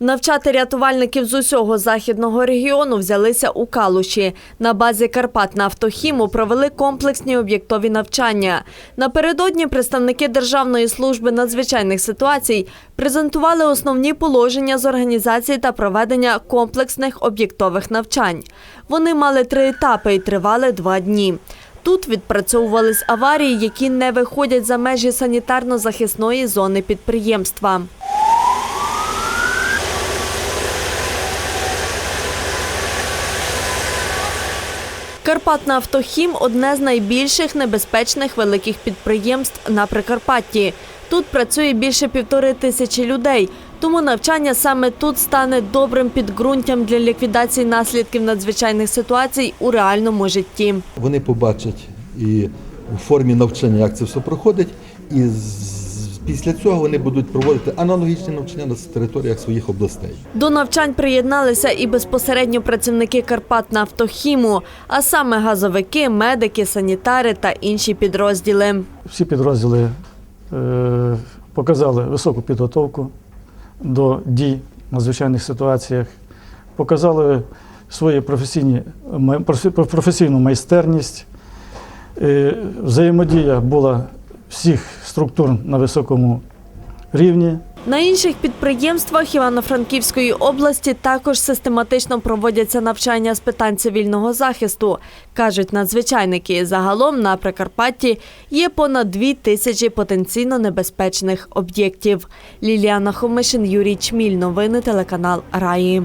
Навчати рятувальників з усього західного регіону взялися у Калуші. На базі Карпат на автохіму провели комплексні об'єктові навчання. Напередодні представники Державної служби надзвичайних ситуацій презентували основні положення з організації та проведення комплексних об'єктових навчань. Вони мали три етапи і тривали два дні. Тут відпрацьовувались аварії, які не виходять за межі санітарно-захисної зони підприємства. Карпатна автохім одне з найбільших небезпечних великих підприємств на Прикарпатті. Тут працює більше півтори тисячі людей. Тому навчання саме тут стане добрим підґрунтям для ліквідації наслідків надзвичайних ситуацій у реальному житті. Вони побачать і у формі навчання, як це все проходить, і після цього вони будуть проводити аналогічні навчання на територіях своїх областей. До навчань приєдналися і безпосередньо працівники Карпатна автохіму, а саме газовики, медики, санітари та інші підрозділи. Всі підрозділи е, показали високу підготовку до дій в надзвичайних ситуаціях, показали свою професійні, професійну майстерність. Е, Взаємодія була всіх структур на високому рівні. На інших підприємствах Івано-Франківської області також систематично проводяться навчання з питань цивільного захисту. Кажуть надзвичайники, загалом на Прикарпатті є понад дві тисячі потенційно небезпечних об'єктів. Ліліана Хомишин, Юрій Чміль. Новини телеканал Раї.